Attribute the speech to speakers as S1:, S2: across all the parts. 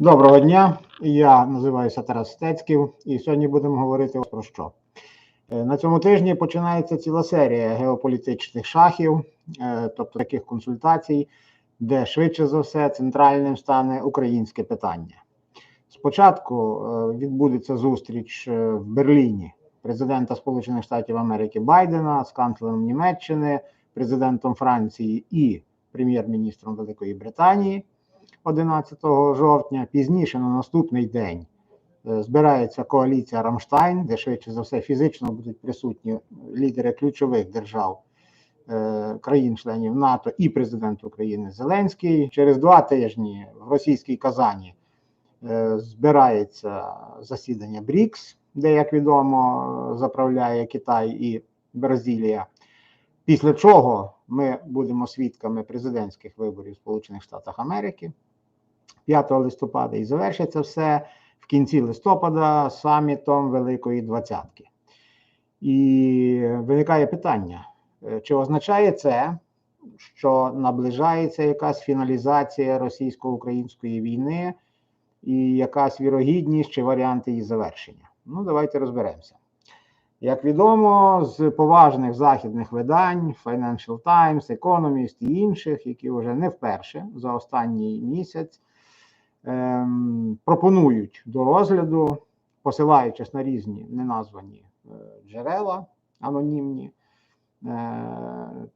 S1: Доброго дня. Я називаюся Тарас Стецьків, і сьогодні будемо говорити про що. Е, На цьому тижні починається ціла серія геополітичних шахів, е, тобто таких консультацій, де швидше за все центральним стане українське питання. Спочатку е, відбудеться зустріч в Берліні президента Сполучених Штатів Америки Байдена з канцлером Німеччини, президентом Франції і прем'єр-міністром Великої Британії. 11 жовтня, пізніше на наступний день е, збирається коаліція Рамштайн, де швидше за все фізично будуть присутні лідери ключових держав е, країн-членів НАТО і президент України Зеленський. Через два тижні в російській Казані е, збирається засідання БРІКС, де, як відомо, заправляє Китай і Бразилія. Після чого ми будемо свідками президентських виборів Сполучених Штатах Америки 5 листопада і завершиться все в кінці листопада самітом Великої Двадцятки. І виникає питання: е, чи означає це, що наближається якась фіналізація російсько-української війни і якась вірогідність чи варіанти її завершення? Ну, давайте розберемося. Як відомо, з поважних західних видань Financial Times, Economist і інших, які вже не вперше за останній місяць пропонують до розгляду, посилаючись на різні неназвані е, джерела анонімні, е,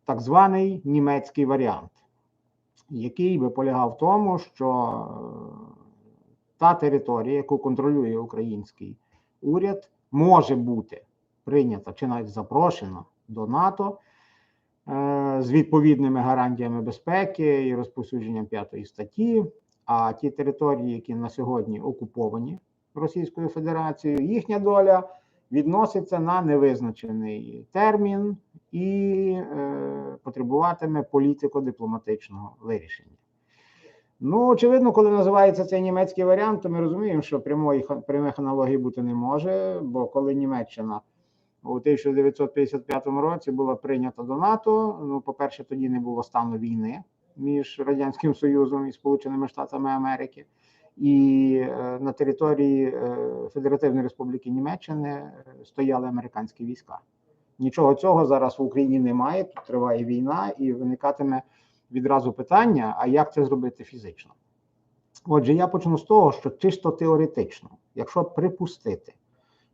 S1: так званий німецький варіант, який би полягав в тому, що е, та територія, яку контролює український уряд, може бути прийнята чи навіть запрошена до НАТО з відповідними гарантіями безпеки і розповсюдженням п'ятої статті. А ті території, які на сьогодні окуповані Російською Федерацією, їхня доля відноситься на невизначений термін і е, потребуватиме політико-дипломатичного вирішення. Ну, очевидно, коли називається цей німецький варіант, то ми розуміємо, що прямої прямих аналогій бути не може, бо коли Німеччина у 1955 році була прийнята до НАТО, ну, по-перше, тоді не було стану війни між Радянським Союзом і Сполученими Штатами Америки, і е, на території е, Федеративної Республіки Німеччини е, стояли американські війська. Нічого цього зараз в Україні немає. Тут триває війна, і виникатиме відразу питання: а як це зробити фізично? Отже, я почну з того, що чисто теоретично, якщо припустити,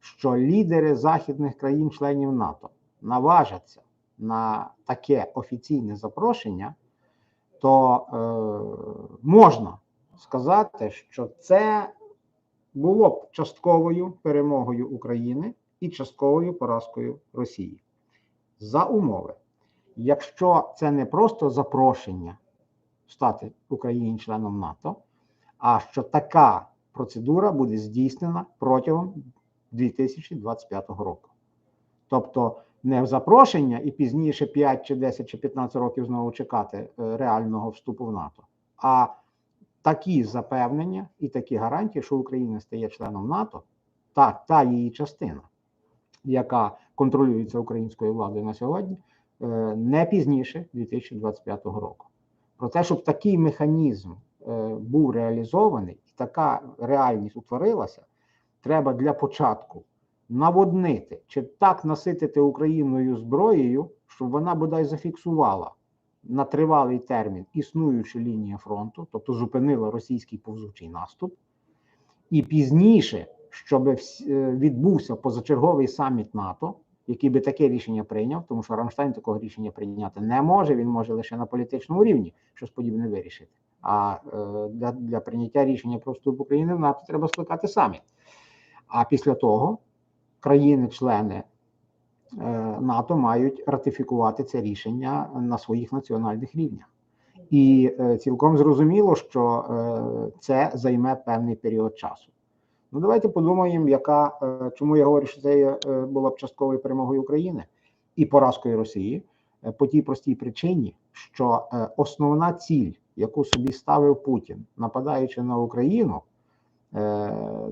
S1: що лідери західних країн-членів НАТО наважаться на таке офіційне запрошення, то е, можна сказати, що це було б частковою перемогою України і частковою поразкою Росії. За умови, якщо це не просто запрошення стати Україні членом НАТО, а що така процедура буде здійснена протягом 2025 року. Тобто не в запрошення і пізніше 5 чи 10 чи 15 років знову чекати е, реального вступу в НАТО, а такі запевнення і такі гарантії, що Україна стає членом НАТО, та, та її частина, яка контролюється українською владою на сьогодні, е, не пізніше 2025 року. Про те, щоб такий механізм е, був реалізований і така реальність утворилася, треба для початку наводнити чи так наситити Україною зброєю, щоб вона бодай зафіксувала на тривалий термін існуючу лінію фронту, тобто зупинила російський повзучий наступ, і пізніше, щоб е, відбувся позачерговий саміт НАТО, який би таке рішення прийняв, тому що Рамштайн такого рішення прийняти не може. Він може лише на політичному рівні щось подібне вирішити. А е, для, для прийняття рішення про вступ України в НАТО треба скликати саміт. А після того країни-члени е, НАТО мають ратифікувати це рішення на своїх національних рівнях. І е, цілком зрозуміло, що е, це займе певний період часу. Ну, давайте подумаємо, яка чому я говорю, що це була б частковою перемогою України і поразкою Росії по тій простій причині, що основна ціль, яку собі ставив Путін, нападаючи на Україну,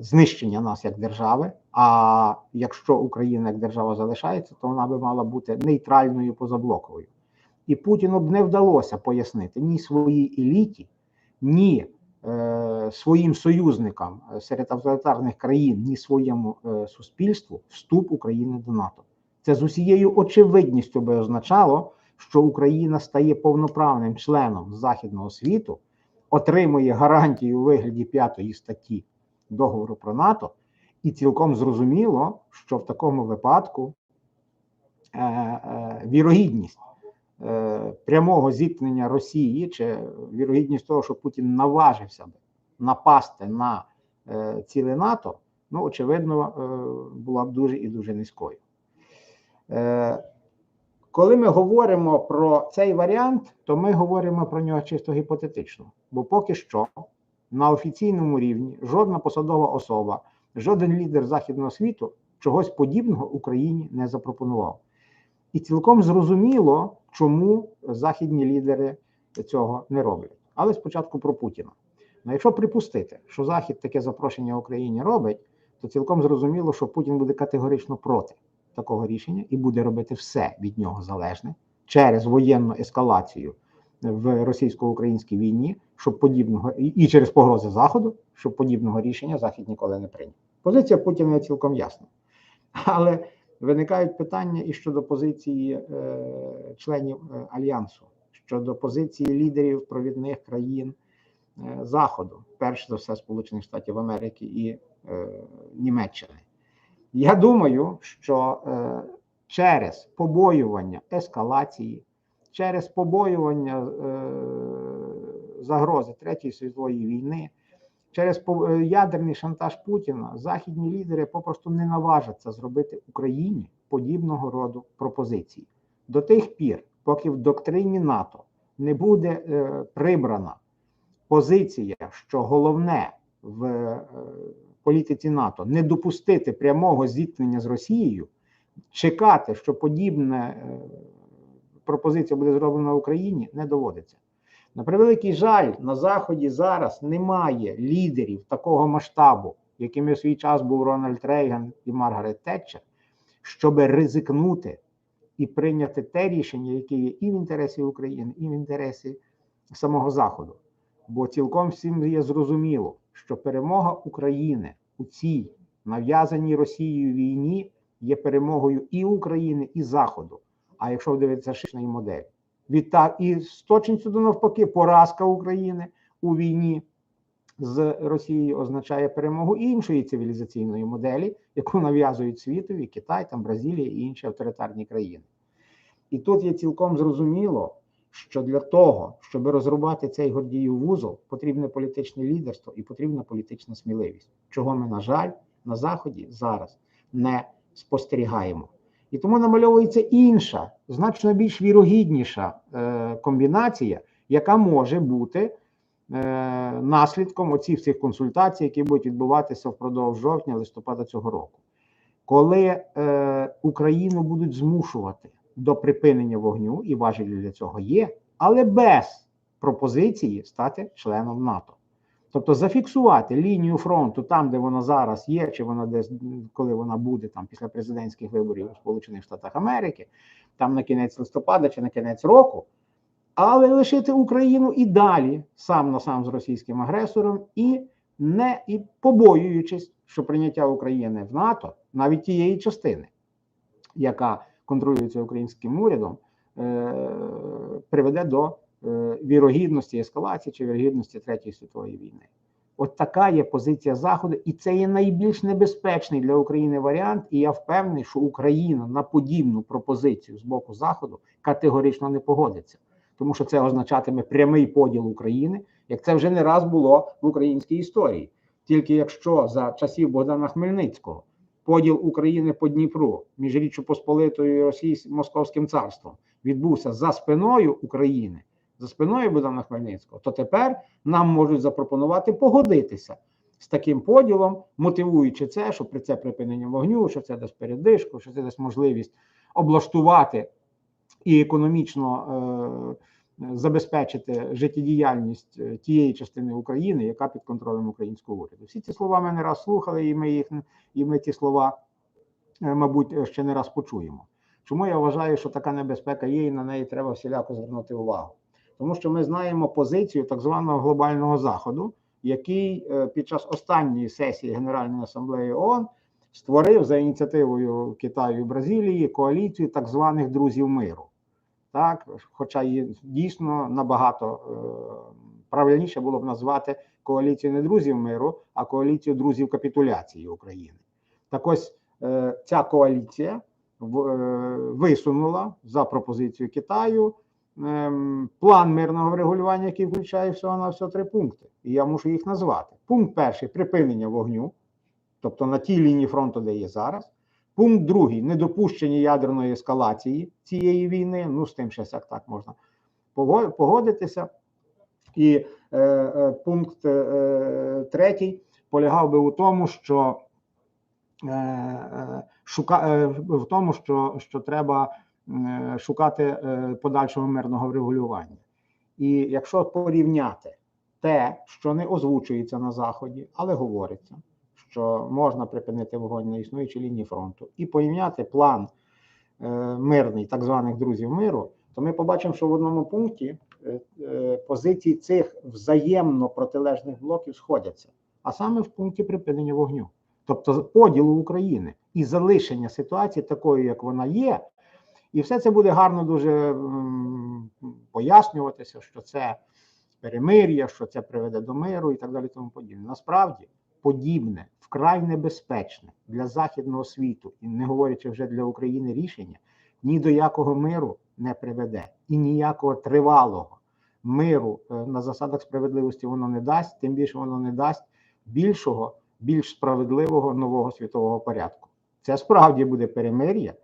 S1: знищення нас як держави. А якщо Україна як держава залишається, то вона би мала бути нейтральною позаблоковою. І Путіну б не вдалося пояснити ні своїй еліті, ні е, е, своїм союзникам е, серед авторитарних країн, ні своєму е, суспільству вступ України до НАТО. Це з усією очевидністю би означало, що Україна стає повноправним членом західного світу, отримує гарантію у вигляді п'ятої статті договору про НАТО, і цілком зрозуміло, що в такому випадку е, е, вірогідність е, прямого зіткнення Росії чи вірогідність того, що Путін наважився би напасти на е, ціле НАТО, ну очевидно, е, була б дуже і дуже низькою. Е, коли ми говоримо про цей варіант, то ми говоримо про нього чисто гіпотетично, бо поки що на офіційному рівні жодна посадова особа, жоден лідер західного світу чогось подібного Україні не запропонував. І цілком зрозуміло, чому західні лідери цього не роблять. Але спочатку про Путіна. Ну, якщо припустити, що Захід таке запрошення Україні робить, то цілком зрозуміло, що Путін буде категорично проти такого рішення і буде робити все від нього залежне через воєнну ескалацію в російсько-українській війні, щоб подібного і, через погрози Заходу, щоб подібного рішення Захід ніколи не прийняв. Позиція Путіна цілком ясна. Але виникають питання і щодо позиції е, членів е, альянсу, щодо позиції лідерів провідних країн е, Заходу, перш за все Сполучених Штатів Америки і е, Німеччини. Я думаю, що е, через побоювання ескалації, через побоювання е, загрози Третьої світової війни, через е, ядерний шантаж Путіна, західні лідери попросту не наважаться зробити Україні подібного роду пропозиції. До тих пір, поки в доктрині НАТО не буде е, прибрана позиція, що головне в е, політиці НАТО не допустити прямого зіткнення з Росією, чекати, що подібна е, пропозиція буде зроблена в Україні, не доводиться. На превеликий жаль, на Заході зараз немає лідерів такого масштабу, якими в свій час був Рональд Рейган і Маргарет Тетчер, щоб ризикнути і прийняти те рішення, яке є і в інтересі України, і в інтересі самого Заходу. Бо цілком всім є зрозуміло, що перемога України у цій нав'язаній Росією війні є перемогою і України, і Заходу. А якщо дивитися шишної моделі, відтак і з точністю до навпаки, поразка України у війні з Росією означає перемогу іншої цивілізаційної моделі, яку нав'язують світові Китай, там Бразилія і інші авторитарні країни. І тут є цілком зрозуміло, що для того, щоб розрубати цей гордіїв вузол, потрібне політичне лідерство і потрібна політична сміливість, чого ми, на жаль, на Заході зараз не спостерігаємо. І тому намальовується інша, значно більш вірогідніша е, комбінація, яка може бути е, наслідком оцих всіх консультацій, які будуть відбуватися впродовж жовтня, листопада цього року, коли е, Україну будуть змушувати до припинення вогню, і важелі для цього є, але без пропозиції стати членом НАТО. Тобто зафіксувати лінію фронту там, де вона зараз є, чи вона десь коли вона буде там після президентських виборів у Сполучених Штатах Америки, там на кінець листопада чи на кінець року, але лишити Україну і далі сам на сам з російським агресором, і не і побоюючись, що прийняття України в НАТО, навіть тієї частини, яка контролюється українським урядом, е, приведе до е, вірогідності ескалації чи вірогідності Третьої світової війни. От така є позиція Заходу, і це є найбільш небезпечний для України варіант. І я впевнений, що Україна на подібну пропозицію з боку Заходу категорично не погодиться, тому що це означатиме прямий поділ України, як це вже не раз було в українській історії. Тільки якщо за часів Богдана Хмельницького поділ України по Дніпру між Річчю Посполитою і Російським Московським царством відбувся за спиною України, за спиною Богдана Хмельницького, то тепер нам можуть запропонувати погодитися з таким поділом, мотивуючи це, що при це припинення вогню, що це дасть передишку, що це дасть можливість облаштувати і економічно е, забезпечити життєдіяльність е, тієї частини України, яка під контролем українського уряду. Всі ці слова ми не раз слухали, і ми їх і ми ті слова, е, мабуть, ще не раз почуємо. Чому я вважаю, що така небезпека є, і на неї треба всіляко звернути увагу? Тому що ми знаємо позицію так званого глобального заходу, який е, під час останньої сесії Генеральної асамблеї ООН створив за ініціативою Китаю і Бразилії коаліцію так званих друзів миру. Так, хоча її дійсно набагато е, правильніше було б назвати коаліцію не друзів миру, а коаліцію друзів капітуляції України. Так ось е, ця коаліція е, висунула за пропозицією Китаю ем, план мирного врегулювання, який включає всього на всього три пункти. І я мушу їх назвати. Пункт перший припинення вогню, тобто на тій лінії фронту, де є зараз. Пункт другий недопущення ядерної ескалації цієї війни. Ну, з тим ще так можна погодитися. І е, е, пункт е, третій полягав би у тому, що е, е, шука, е, в тому, що, що треба е, шукати е, подальшого мирного врегулювання. І якщо порівняти те, що не озвучується на Заході, але говориться, що можна припинити вогонь на існуючій лінії фронту, і порівняти план е, мирний, так званих друзів миру, то ми побачимо, що в одному пункті е, е, позиції цих взаємно протилежних блоків сходяться, а саме в пункті припинення вогню, тобто поділу України і залишення ситуації такою, як вона є. І все це буде гарно дуже пояснюватися, що це перемир'я, що це приведе до миру і так далі. Тому подібне. Насправді подібне, вкрай небезпечне для західного світу, і не говорячи вже для України рішення, ні до якого миру не приведе, і ніякого тривалого миру е, на засадах справедливості воно не дасть, тим більше воно не дасть більшого, більш справедливого нового світового порядку. Це справді буде перемир'я,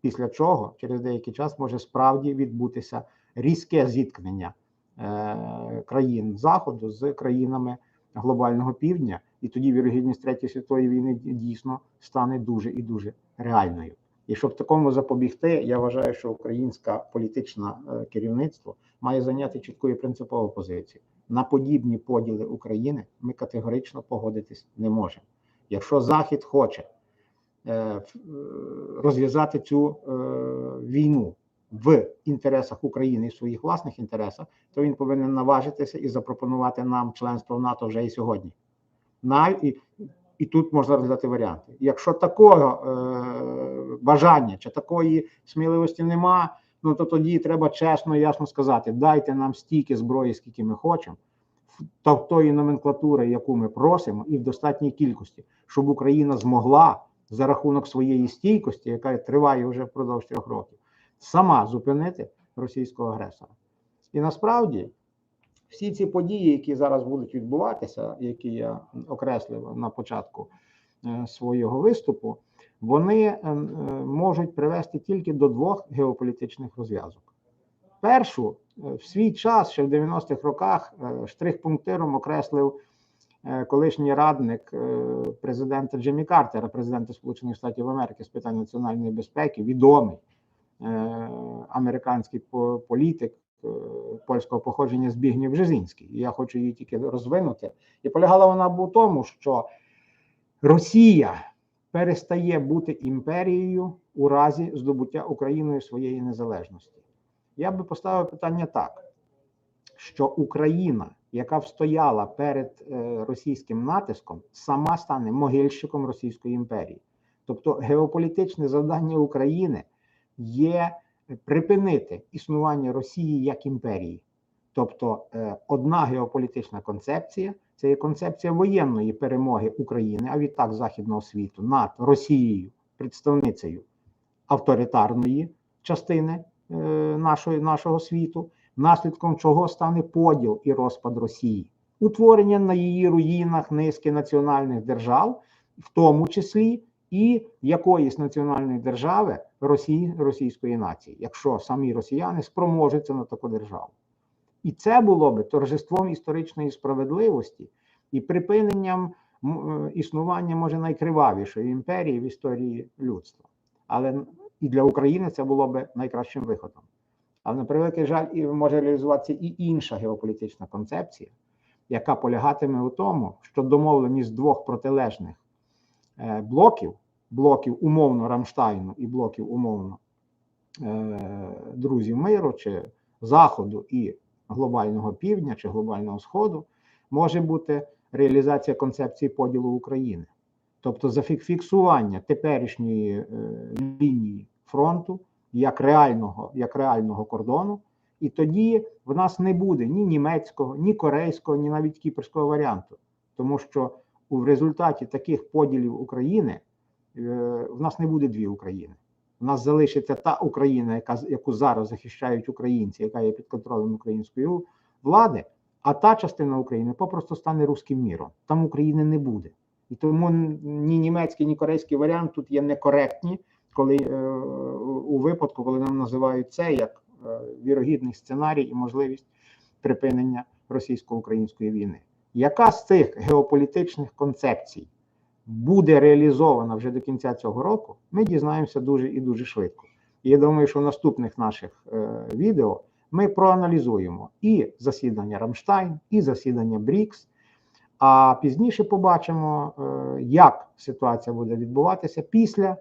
S1: після чого через деякий час може справді відбутися різке зіткнення е, країн Заходу з країнами глобального півдня, і тоді вірогідність третьої світової війни дійсно стане дуже і дуже реальною. І щоб такому запобігти, я вважаю, що українське політичне е, керівництво має зайняти чітку і принципову позицію. На подібні поділи України ми категорично погодитись не можемо. Якщо Захід хоче е, е, розв'язати цю війну в інтересах України і в своїх власних інтересах, то він повинен наважитися і запропонувати нам членство в НАТО вже і сьогодні. На, і, і тут можна розглядати варіанти. Якщо такого е, бажання чи такої сміливості нема, ну то тоді треба чесно і ясно сказати: дайте нам стільки зброї, скільки ми хочемо, та в тої номенклатури, яку ми просимо, і в достатній кількості, щоб Україна змогла за рахунок своєї стійкості, яка триває вже впродовж трьох років, сама зупинити російського агресора. І насправді всі ці події, які зараз будуть відбуватися, які я окреслив на початку е, свого виступу, вони е, е, можуть привести тільки до двох геополітичних розв'язок. Першу в свій час, ще в 90-х роках, штрих-пунктиром окреслив колишній радник президента Джиммі Картера, президента Сполучених Штатів Америки з питань національної безпеки, відомий американський політик польського походження Збігнєв Бжезинський. І я хочу її тільки розвинути. І полягала вона в тому, що Росія перестає бути імперією у разі здобуття Україною своєї незалежності. Я би поставив питання так: що Україна, яка встояла перед е, російським натиском, сама стане могильщиком Російської імперії. Тобто геополітичне завдання України є припинити існування Росії як імперії. Тобто, е, одна геополітична концепція це є концепція воєнної перемоги України, а відтак Західного світу над Росією, представницею авторитарної частини е, нашої, нашого світу, наслідком чого стане поділ і розпад Росії, утворення на її руїнах низки національних держав, в тому числі і якоїсь національної держави Росії, російської нації, якщо самі росіяни спроможуться на таку державу. І це було би торжеством історичної справедливості і припиненням е, існування може найкривавішої імперії в історії людства. Але і для України це було би найкращим виходом. Але на превеликий жаль, і може реалізуватися і інша геополітична концепція, яка полягатиме у тому, що домовленість двох протилежних блоків, блоків умовно Рамштайну і блоків умовно е, друзів миру чи Заходу і глобального півдня чи глобального сходу може бути реалізація концепції поділу України, тобто зафіксування теперішньої е, лінії фронту як реального, як реального кордону. І тоді в нас не буде ні німецького, ні корейського, ні навіть кіпрського варіанту, тому що у результаті таких поділів України е, в нас не буде дві України. У нас залишиться та Україна, яка яку зараз захищають українці, яка є під контролем української влади, а та частина України попросту стане руським міром. Там України не буде. І тому ні німецький, ні корейський варіант тут є некоректні, коли е, у випадку, коли нам називають це як е, вірогідний сценарій і можливість припинення російсько-української війни. Яка з цих геополітичних концепцій буде реалізована вже до кінця цього року, ми дізнаємося дуже і дуже швидко. І я думаю, що в наступних наших е, відео ми проаналізуємо і засідання Рамштайн, і засідання БРІКС. А пізніше побачимо, е, як ситуація буде відбуватися після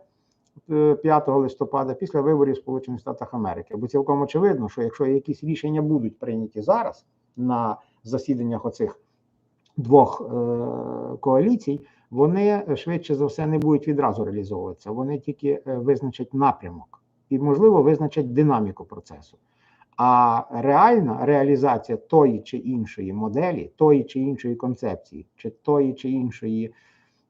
S1: е, 5 листопада, після виборів Сполучених Штатах Америки. Бо цілком очевидно, що якщо якісь рішення будуть прийняті зараз на засіданнях оцих двох е, коаліцій, вони е, швидше за все не будуть відразу реалізовуватися. Вони тільки е, визначать напрямок і, можливо, визначать динаміку процесу. А реальна реалізація тої чи іншої моделі, тої чи іншої концепції, чи тої чи іншої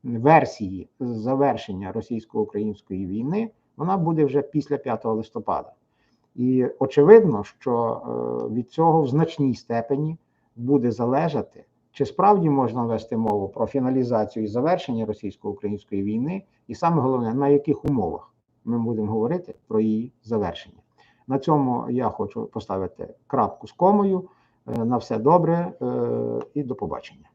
S1: версії завершення російсько-української війни, вона буде вже після 5 листопада. І очевидно, що від цього в значній степені буде залежати, чи справді можна вести мову про фіналізацію і завершення російсько-української війни, і саме головне, на яких умовах ми будемо говорити про її завершення. На цьому я хочу поставити крапку з комою. Е, На все добре е, і до побачення.